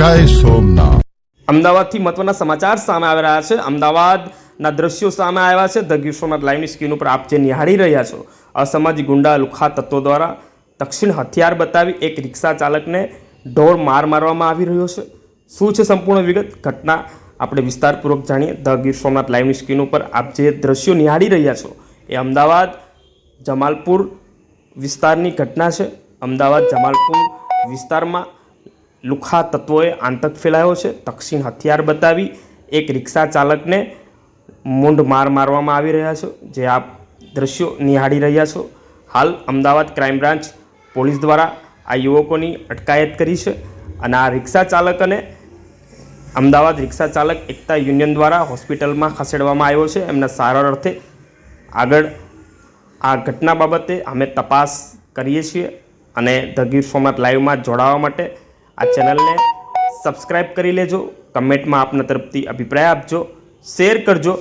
જય સોમનાથ. અમદાવાદથી મહત્વના સમાચાર સામે આવી રહ્યા છે. અમદાવાદના દ્રશ્યો સામે આવ્યા છે. ધ ગીર લાઈવની સ્ક્રીન ઉપર આપ જે નિહાળી રહ્યા છો, અસામાજિક ગુંડા લુખા તત્વો દ્વારા તક્ષિણ હથિયાર બતાવી એક રિક્ષા ચાલકને ઢોર માર મારવામાં આવી રહ્યો છે. શું છે સંપૂર્ણ વિગત? ઘટના આપણે વિસ્તારપૂર્વક જાણીએ. ધ ગીર સોમનાથ લાઈવની સ્ક્રીન ઉપર આપ જે દ્રશ્યો નિહાળી રહ્યા છો, એ અમદાવાદ જમાલપુર વિસ્તારની ઘટના છે. અમદાવાદ જમાલપુર વિસ્તારમાં લુખા તત્વોએ આતંક ફેલાયો છે. તકસીન હથિયાર બતાવી એક રિક્ષા ચાલકને મૂંઢ માર મારવામાં આવી રહ્યા છે. જે આપ દ્રશ્યો નિહાળી રહ્યા છો. હાલ અમદાવાદ ક્રાઇમ બ્રાન્ચ પોલીસ દ્વારા આ યુવકોની અટકાયત કરી છે અને આ રિક્ષા ચાલકને અમદાવાદ રિક્ષા ચાલક એકતા યુનિયન દ્વારા હોસ્પિટલમાં ખસેડવામાં આવ્યો છે. એમના સારા અર્થે આગળ આ ઘટના બાબતે અમે તપાસ કરીએ છીએ અને ધ ગીર સોમનાથ લાઈવમાં જોડાવા માટે આ ચેનલને સબસ્ક્રાઈબ કરી લેજો કમેન્ટમાં આપના તરફથી અભિપ્રાય આપજો શેર કરજો.